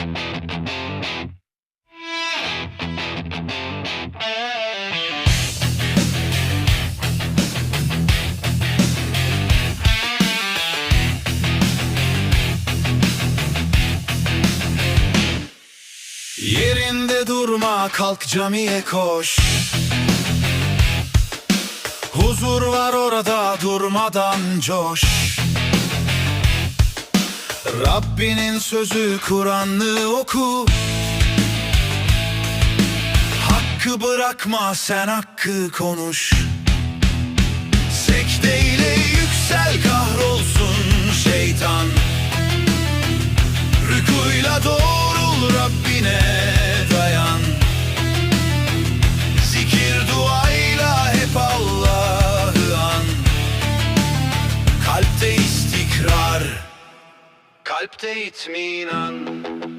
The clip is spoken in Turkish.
Yerinde durma kalk camiye koş. Huzur var orada durmadan coş Rabbinin sözü Kur'an'ı oku. Hakkı bırakma sen hakkı konuş qalb tgħid min